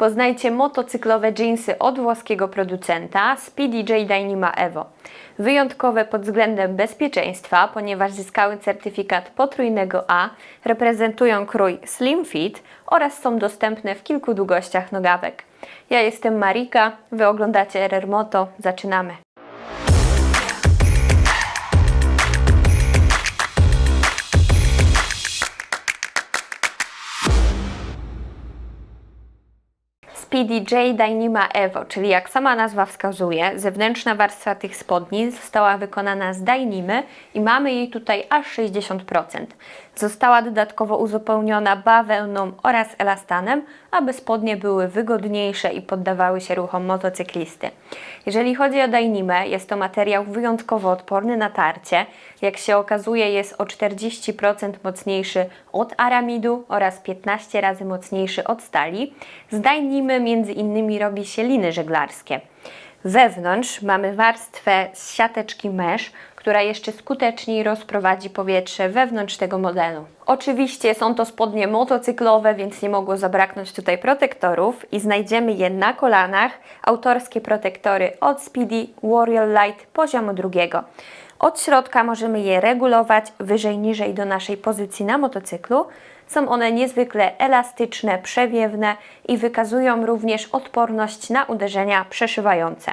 Poznajcie motocyklowe jeansy od włoskiego producenta Speedy J Dynama Evo. Wyjątkowe pod względem bezpieczeństwa, ponieważ zyskały certyfikat potrójnego A, reprezentują krój Slim Fit oraz są dostępne w kilku długościach nogawek. Ja jestem Marika, wy oglądacie RR Moto, zaczynamy. Speedy J Dynama Evo, czyli jak sama nazwa wskazuje, zewnętrzna warstwa tych spodni została wykonana z dynimy i mamy jej tutaj aż 60%. Została dodatkowo uzupełniona bawełną oraz elastanem, aby spodnie były wygodniejsze i poddawały się ruchom motocyklisty. Jeżeli chodzi o dynimę, jest to materiał wyjątkowo odporny na tarcie. Jak się okazuje, jest o 40% mocniejszy od aramidu oraz 15 razy mocniejszy od stali. Z dynimy między innymi robi się liny żeglarskie. Wewnątrz mamy warstwę z siateczki mesh, która jeszcze skuteczniej rozprowadzi powietrze wewnątrz tego modelu. Oczywiście są to spodnie motocyklowe, więc nie mogło zabraknąć tutaj protektorów i znajdziemy je na kolanach. Autorskie protektory od Speedy Warrior Light poziomu drugiego. Od środka możemy je regulować wyżej, niżej do naszej pozycji na motocyklu. Są one niezwykle elastyczne, przewiewne i wykazują również odporność na uderzenia przeszywające.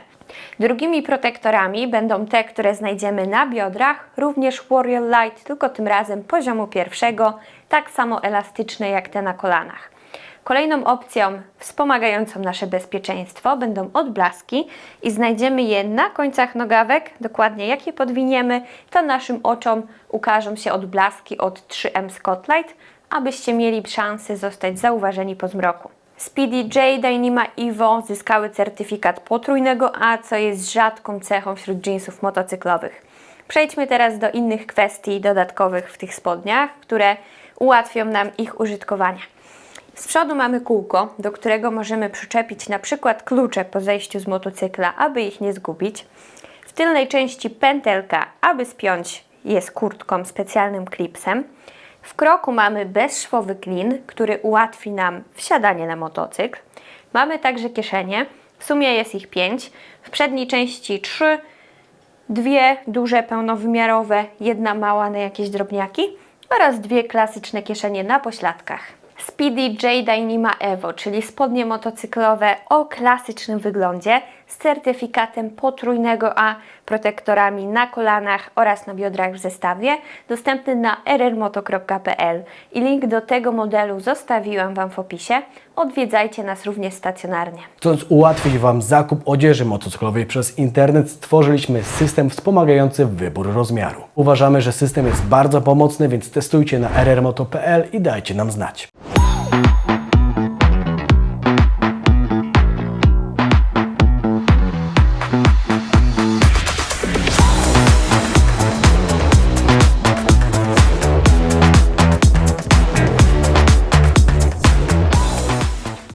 Drugimi protektorami będą te, które znajdziemy na biodrach, również Warrior Light, tylko tym razem poziomu pierwszego, tak samo elastyczne jak te na kolanach. Kolejną opcją wspomagającą nasze bezpieczeństwo będą odblaski i znajdziemy je na końcach nogawek. Dokładnie jak je podwiniemy, to naszym oczom ukażą się odblaski od 3M Spotlight, abyście mieli szansę zostać zauważeni po zmroku. Speedy J Dynama Evo zyskały certyfikat potrójnego A, co jest rzadką cechą wśród jeansów motocyklowych. Przejdźmy teraz do innych kwestii dodatkowych w tych spodniach, które ułatwią nam ich użytkowanie. Z przodu mamy kółko, do którego możemy przyczepić na przykład klucze po zejściu z motocykla, aby ich nie zgubić. W tylnej części pętelka, aby spiąć je z kurtką specjalnym klipsem. W kroku mamy bezszwowy klin, który ułatwi nam wsiadanie na motocykl. Mamy także kieszenie, w sumie jest ich pięć. W przedniej części trzy, dwie duże pełnowymiarowe, jedna mała na jakieś drobniaki oraz dwie klasyczne kieszenie na pośladkach. Speedy J Dynama Evo, czyli spodnie motocyklowe o klasycznym wyglądzie z certyfikatem potrójnego A, protektorami na kolanach oraz na biodrach w zestawie, dostępny na rrmoto.pl i link do tego modelu zostawiłam Wam w opisie. Odwiedzajcie nas również stacjonarnie. Chcąc ułatwić Wam zakup odzieży motocyklowej przez internet, stworzyliśmy system wspomagający wybór rozmiaru. Uważamy, że system jest bardzo pomocny, więc testujcie na rrmoto.pl i dajcie nam znać.